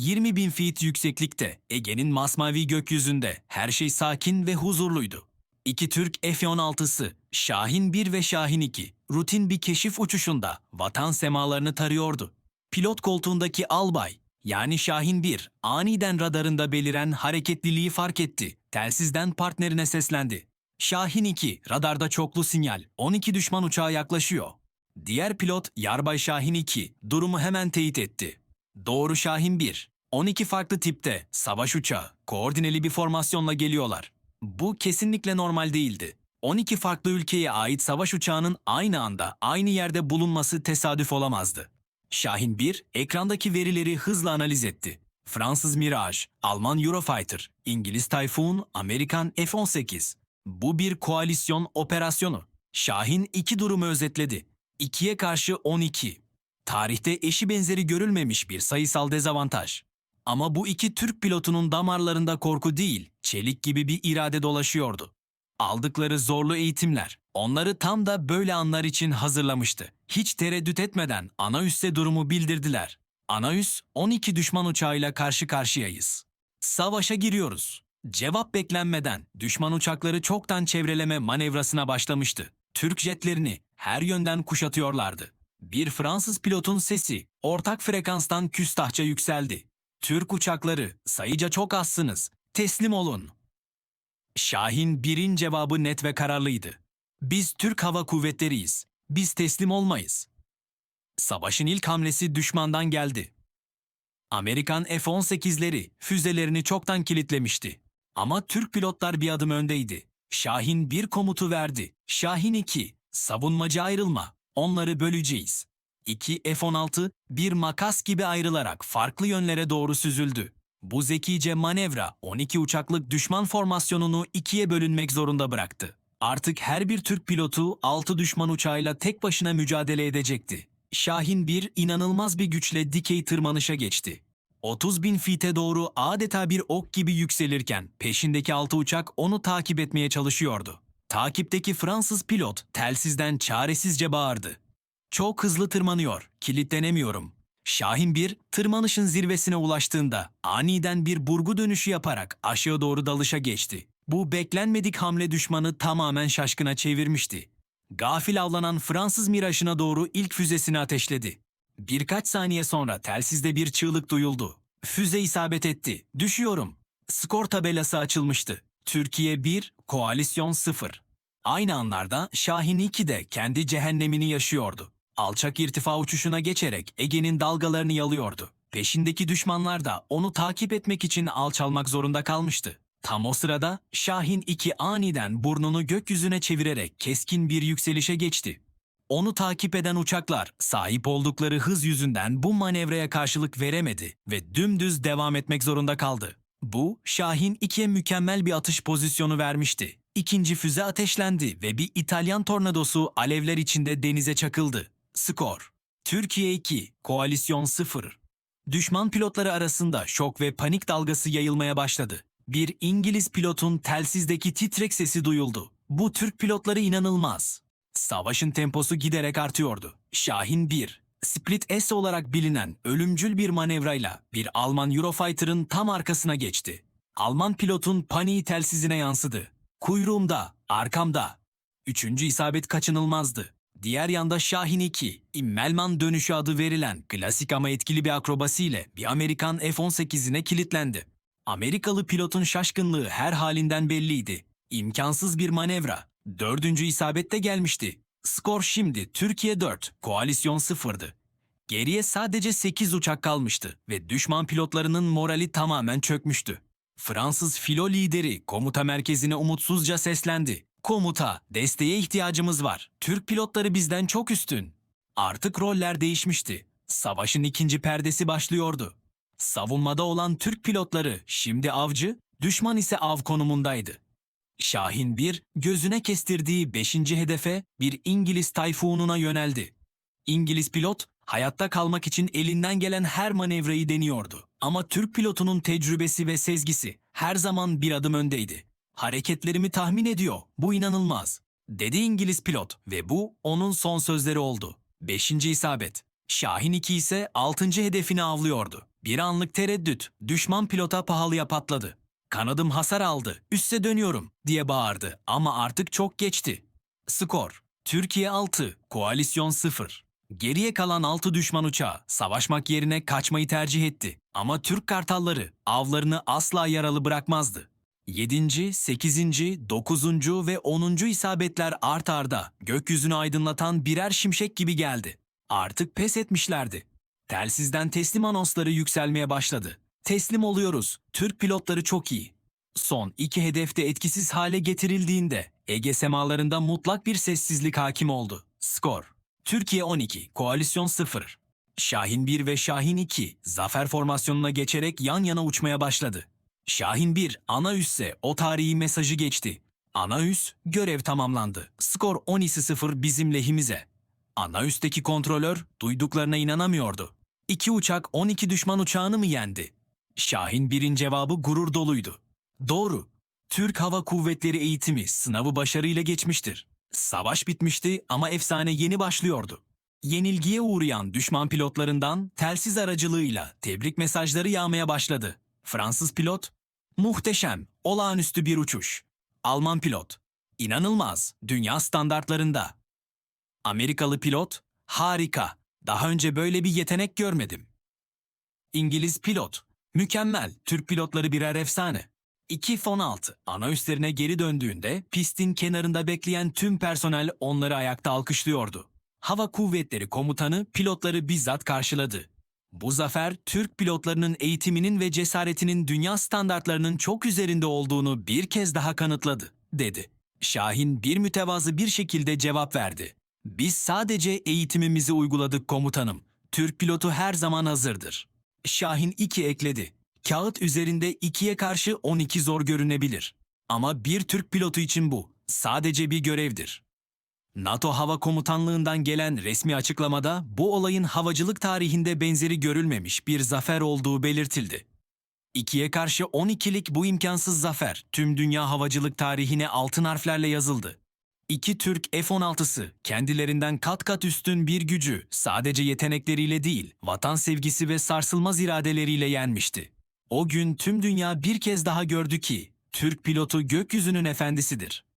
20 bin feet yükseklikte, Ege'nin masmavi gökyüzünde her şey sakin ve huzurluydu. İki Türk F-16'sı, Şahin 1 ve Şahin 2, rutin bir keşif uçuşunda vatan semalarını tarıyordu. Pilot koltuğundaki albay, yani Şahin 1, aniden radarında beliren hareketliliği fark etti. Telsizden partnerine seslendi. Şahin 2, radarda çoklu sinyal, 12 düşman uçağı yaklaşıyor. Diğer pilot Yarbay Şahin 2, durumu hemen teyit etti. Doğru Şahin 1, 12 farklı tipte, savaş uçağı, koordineli bir formasyonla geliyorlar. Bu kesinlikle normal değildi. 12 farklı ülkeye ait savaş uçağının aynı anda aynı yerde bulunması tesadüf olamazdı. Şahin 1, ekrandaki verileri hızla analiz etti. Fransız Mirage, Alman Eurofighter, İngiliz Typhoon, Amerikan F-18. Bu bir koalisyon operasyonu. Şahin iki durumu özetledi. 2'ye karşı 12. Tarihte eşi benzeri görülmemiş bir sayısal dezavantaj. Ama bu iki Türk pilotunun damarlarında korku değil, çelik gibi bir irade dolaşıyordu. Aldıkları zorlu eğitimler onları tam da böyle anlar için hazırlamıştı. Hiç tereddüt etmeden ana üsse durumu bildirdiler. Ana üs 12 düşman uçağıyla karşı karşıyayız. Savaşa giriyoruz. Cevap beklenmeden düşman uçakları çoktan çevreleme manevrasına başlamıştı. Türk jetlerini her yönden kuşatıyorlardı. Bir Fransız pilotun sesi ortak frekanstan küstahça yükseldi. Türk uçakları sayıca çok azsınız. Teslim olun. Şahin birin cevabı net ve kararlıydı. Biz Türk Hava Kuvvetleriyiz. Biz teslim olmayız. Savaşın ilk hamlesi düşmandan geldi. Amerikan F-18'leri füzelerini çoktan kilitlemişti. Ama Türk pilotlar bir adım öndeydi. Şahin bir komutu verdi. Şahin 2, savunmacı ayrılma. Onları böleceğiz. İki F-16 bir makas gibi ayrılarak farklı yönlere doğru süzüldü. Bu zekice manevra 12 uçaklık düşman formasyonunu ikiye bölünmek zorunda bıraktı. Artık her bir Türk pilotu 6 düşman uçağıyla tek başına mücadele edecekti. Şahin 1 inanılmaz bir güçle dikey tırmanışa geçti. 30 bin fite doğru adeta bir ok gibi yükselirken peşindeki 6 uçak onu takip etmeye çalışıyordu. Takipteki Fransız pilot telsizden çaresizce bağırdı. Çok hızlı tırmanıyor, kilitlenemiyorum. Şahin 1 tırmanışın zirvesine ulaştığında aniden bir burgu dönüşü yaparak aşağı doğru dalışa geçti. Bu beklenmedik hamle düşmanı tamamen şaşkına çevirmişti. Gafil avlanan Fransız Mirage'ına doğru ilk füzesini ateşledi. Birkaç saniye sonra telsizde bir çığlık duyuldu. Füze isabet etti. Düşüyorum. Skor tabelası açılmıştı. Türkiye 1, Koalisyon 0. Aynı anlarda Şahin 2 de kendi cehennemini yaşıyordu. Alçak irtifa uçuşuna geçerek Ege'nin dalgalarını yalıyordu. Peşindeki düşmanlar da onu takip etmek için alçalmak zorunda kalmıştı. Tam o sırada Şahin 2 aniden burnunu gökyüzüne çevirerek keskin bir yükselişe geçti. Onu takip eden uçaklar sahip oldukları hız yüzünden bu manevraya karşılık veremedi ve dümdüz devam etmek zorunda kaldı. Bu Şahin 2'ye mükemmel bir atış pozisyonu vermişti. İkinci füze ateşlendi ve bir İtalyan tornadosu alevler içinde denize çakıldı. Skor Türkiye 2, Koalisyon 0. Düşman pilotları arasında şok ve panik dalgası yayılmaya başladı. Bir İngiliz pilotun telsizdeki titrek sesi duyuldu. Bu Türk pilotları inanılmaz. Savaşın temposu giderek artıyordu. Şahin 1, Split S olarak bilinen ölümcül bir manevrayla bir Alman Eurofighter'ın tam arkasına geçti. Alman pilotun paniği telsizine yansıdı. Kuyruğumda, arkamda. Üçüncü isabet kaçınılmazdı. Diğer yanda Şahin 2, İmmelman dönüşü adı verilen klasik ama etkili bir akrobasiyle bir Amerikan F-18'ine kilitlendi. Amerikalı pilotun şaşkınlığı her halinden belliydi. İmkansız bir manevra. Dördüncü isabette gelmişti. Skor şimdi Türkiye 4, koalisyon 0'dı. Geriye sadece 8 uçak kalmıştı ve düşman pilotlarının morali tamamen çökmüştü. Fransız filo lideri komuta merkezine umutsuzca seslendi. Komuta, desteğe ihtiyacımız var. Türk pilotları bizden çok üstün. Artık roller değişmişti. Savaşın ikinci perdesi başlıyordu. Savunmada olan Türk pilotları şimdi avcı, düşman ise av konumundaydı. Şahin 1, gözüne kestirdiği 5. hedefe bir İngiliz tayfununa yöneldi. İngiliz pilot, hayatta kalmak için elinden gelen her manevrayı deniyordu. Ama Türk pilotunun tecrübesi ve sezgisi her zaman bir adım öndeydi. Hareketlerimi tahmin ediyor, bu inanılmaz, dedi İngiliz pilot ve bu onun son sözleri oldu. 5. isabet. Şahin 2 ise 6. hedefini avlıyordu. Bir anlık tereddüt düşman pilota pahalıya patladı. Kanadım hasar aldı, üste dönüyorum diye bağırdı ama artık çok geçti. Skor Türkiye 6, Koalisyon 0. Geriye kalan 6 düşman uçağı savaşmak yerine kaçmayı tercih etti. Ama Türk kartalları avlarını asla yaralı bırakmazdı. 7. 8. 9. ve 10. isabetler art arda gökyüzünü aydınlatan birer şimşek gibi geldi. Artık pes etmişlerdi. Telsizden teslim anonsları yükselmeye başladı. Teslim oluyoruz. Türk pilotları çok iyi. Son iki hedefte etkisiz hale getirildiğinde Ege semalarında mutlak bir sessizlik hakim oldu. Skor Türkiye 12, Koalisyon 0. Şahin 1 ve Şahin 2 zafer formasyonuna geçerek yan yana uçmaya başladı. Şahin 1 ana üsse o tarihi mesajı geçti. Ana üs görev tamamlandı. Skor 12-0 bizim lehimize. Ana üstteki kontrolör duyduklarına inanamıyordu. İki uçak 12 düşman uçağını mı yendi? Şahin 1'in cevabı gurur doluydu. Doğru. Türk Hava Kuvvetleri eğitimi sınavı başarıyla geçmiştir. Savaş bitmişti ama efsane yeni başlıyordu. Yenilgiye uğrayan düşman pilotlarından telsiz aracılığıyla tebrik mesajları yağmaya başladı. Fransız pilot, muhteşem, olağanüstü bir uçuş. Alman pilot, inanılmaz, dünya standartlarında. Amerikalı pilot, harika, daha önce böyle bir yetenek görmedim. İngiliz pilot, mükemmel, Türk pilotları birer efsane. 2 F-16 ana üslerine geri döndüğünde pistin kenarında bekleyen tüm personel onları ayakta alkışlıyordu. Hava Kuvvetleri Komutanı pilotları bizzat karşıladı. Bu zafer Türk pilotlarının eğitiminin ve cesaretinin dünya standartlarının çok üzerinde olduğunu bir kez daha kanıtladı, dedi. Şahin bir mütevazı bir şekilde cevap verdi. Biz sadece eğitimimizi uyguladık komutanım. Türk pilotu her zaman hazırdır. Şahin 2 ekledi. Kağıt üzerinde 2'ye karşı 12 zor görünebilir. Ama bir Türk pilotu için bu sadece bir görevdir. NATO Hava Komutanlığından gelen resmi açıklamada bu olayın havacılık tarihinde benzeri görülmemiş bir zafer olduğu belirtildi. İkiye karşı 12'lik bu imkansız zafer tüm dünya havacılık tarihine altın harflerle yazıldı. İki Türk F-16'sı kendilerinden kat kat üstün bir gücü sadece yetenekleriyle değil, vatan sevgisi ve sarsılmaz iradeleriyle yenmişti. O gün tüm dünya bir kez daha gördü ki Türk pilotu gökyüzünün efendisidir.